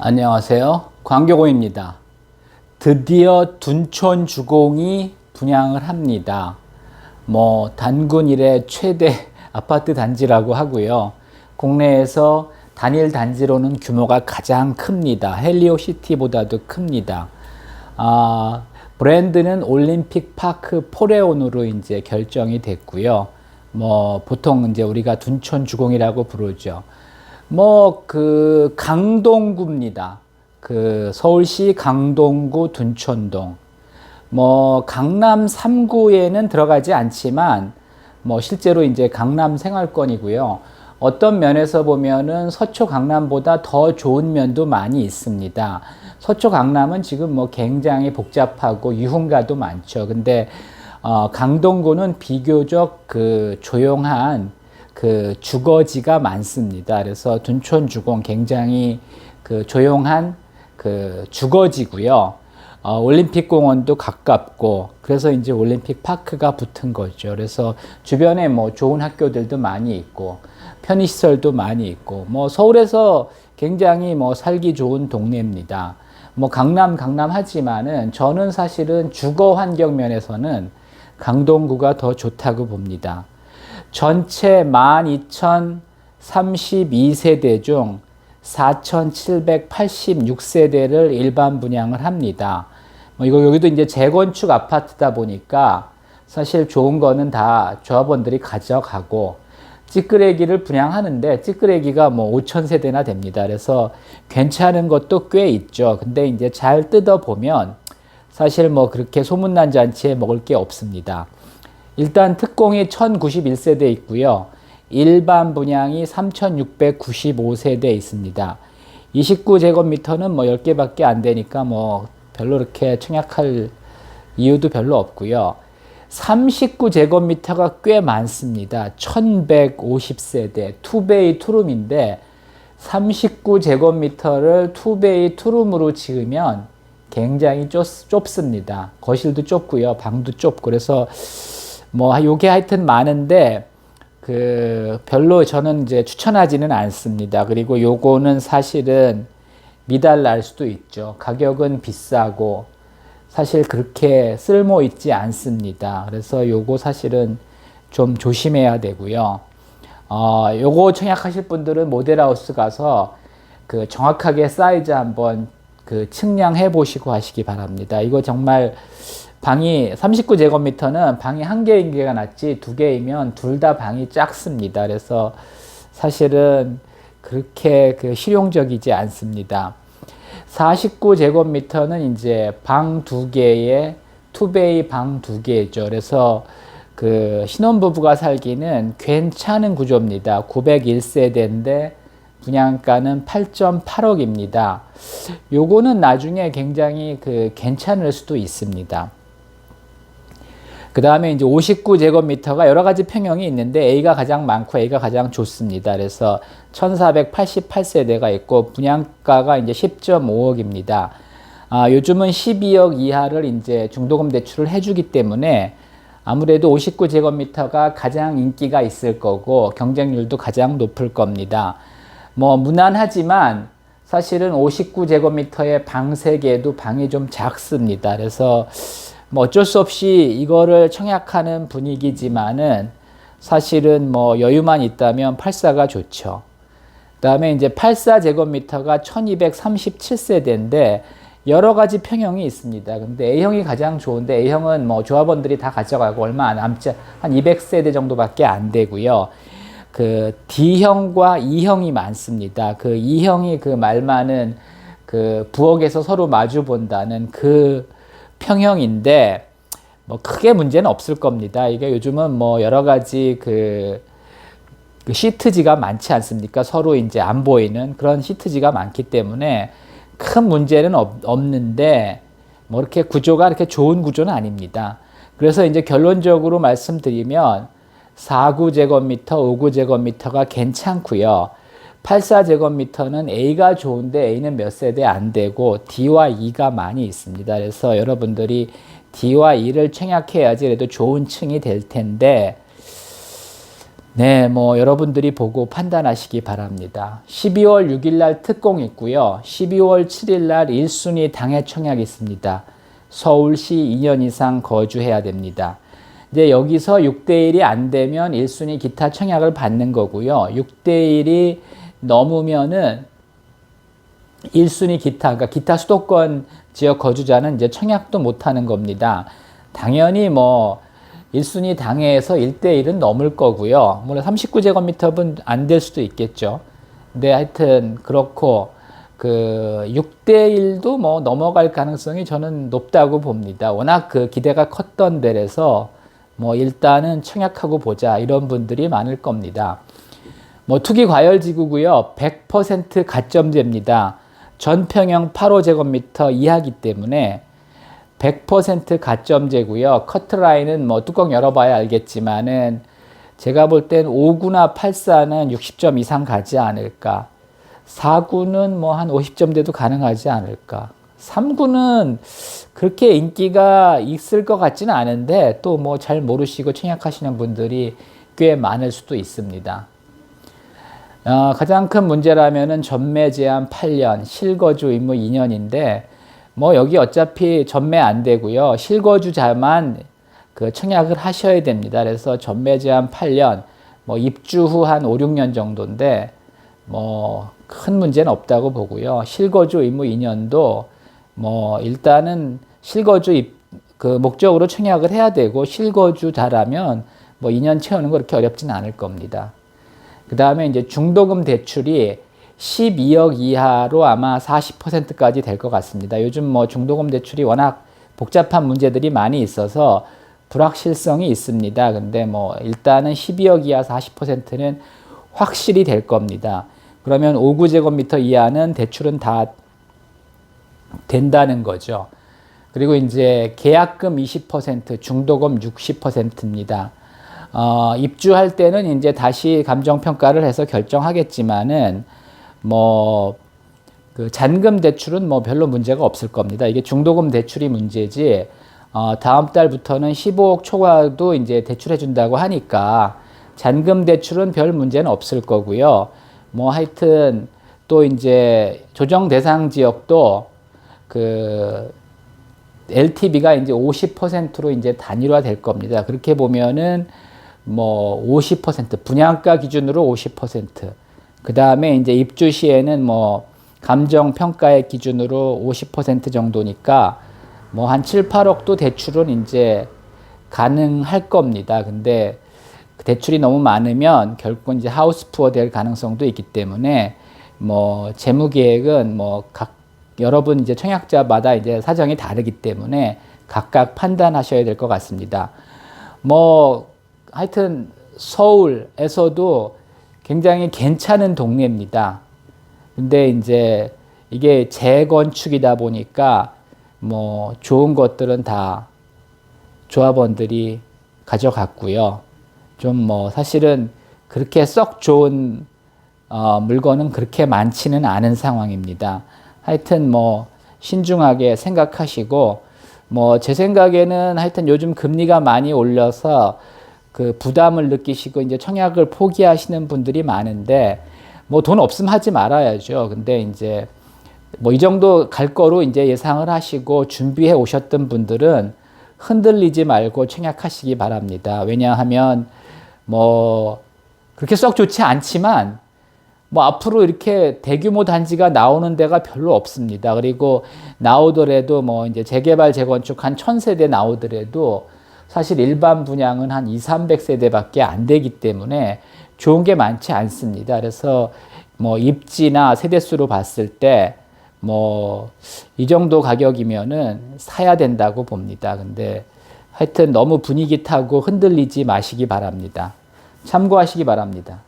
안녕하세요. 광교고입니다. 드디어 둔촌 주공이 분양을 합니다. 뭐 단군 이래 최대 아파트 단지라고 하고요. 국내에서 단일 단지로는 규모가 가장 큽니다. 헬리오 시티보다도 큽니다. 아, 브랜드는 올림픽 파크 포레온으로 이제 결정이 됐고요. 뭐 보통 이제 우리가 둔촌 주공이라고 부르죠. 뭐 그 강동구입니다. 그 서울시 강동구 둔촌동. 뭐 강남 3구에는 들어가지 않지만 뭐 실제로 이제 강남 생활권이고요. 어떤 면에서 보면은 서초 강남보다 더 좋은 면도 많이 있습니다. 서초 강남은 지금 뭐 굉장히 복잡하고 유흥가도 많죠. 근데 어 강동구는 비교적 그 조용한 그 주거지가 많습니다. 그래서 둔촌 주공 굉장히 그 조용한 그 주거지고요. 어, 올림픽 공원도 가깝고 그래서 이제 올림픽 파크가 붙은 거죠. 그래서 주변에 뭐 좋은 학교들도 많이 있고 편의 시설도 많이 있고 뭐 서울에서 굉장히 뭐 살기 좋은 동네입니다. 뭐 강남 강남 하지만은 저는 사실은 주거 환경 면에서는 강동구가 더 좋다고 봅니다. 전체 12,032세대 중 4,786세대를 일반 분양을 합니다. 뭐 이거 여기도 이제 재건축 아파트다 보니까 사실 좋은 거는 다 조합원들이 가져가고 찌끄레기를 분양하는데 찌끄레기가 뭐 5천 세대나 됩니다. 그래서 괜찮은 것도 꽤 있죠. 근데 이제 잘 뜯어 보면 사실 뭐 그렇게 소문난 잔치에 먹을 게 없습니다. 일단 특공이 1091세대 있고요. 일반 분양이 3695세대 있습니다. 29제곱미터는 뭐 10개밖에 안 되니까 뭐 별로 이렇게 청약할 이유도 별로 없고요. 39제곱미터가 꽤 많습니다. 1150세대, 투베이 투룸인데 39제곱미터를 투베이 투룸으로 지으면 굉장히 좁, 좁습니다. 거실도 좁고요. 방도 좁고 그래서 뭐 요게 하여튼 많은데 그 별로 저는 이제 추천하지는 않습니다. 그리고 요거는 사실은 미달 날 수도 있죠. 가격은 비싸고 사실 그렇게 쓸모 있지 않습니다. 그래서 요거 사실은 좀 조심해야 되고요. 어, 요거 청약하실 분들은 모델하우스 가서 그 정확하게 사이즈 한번 그 측량해 보시고 하시기 바랍니다. 이거 정말 방이 39제곱미터는 방이 한 개인 게가 낫지 두 개이면 둘 다 방이 작습니다. 그래서 사실은 그렇게 그 실용적이지 않습니다. 49제곱미터는 이제 방 두 개에 투베이 방 두 개죠. 그래서 그 신혼부부가 살기는 괜찮은 구조입니다. 901세대인데 분양가는 8.8억입니다. 요거는 나중에 굉장히 그 괜찮을 수도 있습니다. 그 다음에 이제 59제곱미터가 여러 가지 평형이 있는데 A가 가장 많고 A가 가장 좋습니다. 그래서 1488세대가 있고 분양가가 이제 10.5억입니다. 아, 요즘은 12억 이하를 이제 중도금 대출을 해주기 때문에 아무래도 59제곱미터가 가장 인기가 있을 거고 경쟁률도 가장 높을 겁니다. 뭐 무난하지만 사실은 59제곱미터의 방 3개도 방이 좀 작습니다. 그래서 뭐 어쩔 수 없이 이거를 청약하는 분위기지만은 사실은 뭐 여유만 있다면 84가 좋죠. 그 다음에 이제 84제곱미터가 1237세대인데 여러 가지 평형이 있습니다. 근데 A형이 가장 좋은데 A형은 뭐 조합원들이 다 가져가고 얼마 남지 한 200세대 정도밖에 안 되고요. 그 D형과 E형이 많습니다. 그 E형이 그 말 많은 그 부엌에서 서로 마주 본다는 그 평형인데 뭐 크게 문제는 없을 겁니다. 이게 요즘은 뭐 여러 가지 그, 그 시트지가 많지 않습니까? 서로 이제 안 보이는 그런 시트지가 많기 때문에 큰 문제는 없, 없는데 뭐 이렇게 구조가 이렇게 좋은 구조는 아닙니다. 그래서 이제 결론적으로 말씀드리면 4구 제곱미터, 5구 제곱미터가 괜찮고요. 84제곱미터는 A가 좋은데 A는 몇 세대 안 되고 D와 E가 많이 있습니다. 그래서 여러분들이 D와 E를 청약해야지 그래도 좋은 층이 될 텐데 네, 뭐 여러분들이 보고 판단하시기 바랍니다. 12월 6일 날 특공 있고요. 12월 7일 날 1순위 당해 청약 있습니다. 서울시 2년 이상 거주해야 됩니다. 이제 여기서 6대 1이 안 되면 1순위 기타 청약을 받는 거고요. 6대 1이 넘으면은 1순위 기타, 그러니까 기타 수도권 지역 거주자는 이제 청약도 못 하는 겁니다. 당연히 뭐 1순위 당해에서 1대1은 넘을 거고요. 물론 39제곱미터는 안될 수도 있겠죠. 근데 하여튼 그렇고 그 6대1도 뭐 넘어갈 가능성이 저는 높다고 봅니다. 워낙 그 기대가 컸던 데라서 뭐 일단은 청약하고 보자 이런 분들이 많을 겁니다. 뭐 투기 과열 지구고요. 100% 가점제입니다. 전평형 8호 제곱미터 이하기 때문에 100% 가점제고요. 커트라인은 뭐 뚜껑 열어봐야 알겠지만은 제가 볼 땐 5구나 8사는 60점 이상 가지 않을까. 4구는 뭐 한 50점대도 가능하지 않을까. 3구는 그렇게 인기가 있을 것 같지는 않은데 또 뭐 잘 모르시고 청약하시는 분들이 꽤 많을 수도 있습니다. 어, 가장 큰 문제라면은 전매 제한 8년, 실거주 의무 2년인데 뭐 여기 어차피 전매 안 되고요. 실거주자만 그 청약을 하셔야 됩니다. 그래서 전매 제한 8년, 뭐 입주 후 한 5, 6년 정도인데 뭐 큰 문제는 없다고 보고요. 실거주 의무 2년도 뭐 일단은 실거주 입, 그 목적으로 청약을 해야 되고 실거주자라면 뭐 2년 채우는 거 그렇게 어렵진 않을 겁니다. 그 다음에 이제 중도금 대출이 12억 이하로 아마 40%까지 될 것 같습니다. 요즘 뭐 중도금 대출이 워낙 복잡한 문제들이 많이 있어서 불확실성이 있습니다. 근데 뭐 일단은 12억 이하 40%는 확실히 될 겁니다. 그러면 5구제곱미터 이하는 대출은 다 된다는 거죠. 그리고 이제 계약금 20%, 중도금 60%입니다. 어, 입주할 때는 이제 다시 감정 평가를 해서 결정하겠지만은 뭐 그 잔금 대출은 뭐 별로 문제가 없을 겁니다. 이게 중도금 대출이 문제지. 어, 다음 달부터는 15억 초과도 이제 대출해 준다고 하니까 잔금 대출은 별 문제는 없을 거고요. 뭐 하여튼 또 이제 조정 대상 지역도 그 LTV가 이제 50%로 이제 단일화 될 겁니다. 그렇게 보면은 뭐 50% 분양가 기준으로 50%. 그 다음에 이제 입주 시에는 뭐 감정 평가의 기준으로 50% 정도니까 뭐 한 7, 8억도 대출은 이제 가능할 겁니다. 근데 대출이 너무 많으면 결국 이제 하우스 푸어 될 가능성도 있기 때문에 뭐 재무 계획은 뭐 각 여러분 이제 청약자마다 이제 사정이 다르기 때문에 각각 판단하셔야 될 것 같습니다. 뭐 하여튼 서울에서도 굉장히 괜찮은 동네입니다. 근데 이제 이게 재건축이다 보니까 뭐 좋은 것들은 다 조합원들이 가져갔고요. 좀 뭐 사실은 그렇게 썩 좋은 어 물건은 그렇게 많지는 않은 상황입니다. 하여튼 뭐 신중하게 생각하시고 뭐 제 생각에는 하여튼 요즘 금리가 많이 올려서 그 부담을 느끼시고 이제 청약을 포기하시는 분들이 많은데 뭐 돈 없으면 하지 말아야죠. 근데 이제 뭐 이 정도 갈 거로 이제 예상을 하시고 준비해 오셨던 분들은 흔들리지 말고 청약하시기 바랍니다. 왜냐하면 뭐 그렇게 썩 좋지 않지만 뭐 앞으로 이렇게 대규모 단지가 나오는 데가 별로 없습니다. 그리고 나오더라도 뭐 이제 재개발 재건축 한 천세대 나오더라도 사실 일반 분양은 한 2, 300세대밖에 안 되기 때문에 좋은 게 많지 않습니다. 그래서 뭐 입지나 세대수로 봤을 때 뭐 이 정도 가격이면은 사야 된다고 봅니다. 근데 하여튼 너무 분위기 타고 흔들리지 마시기 바랍니다. 참고하시기 바랍니다.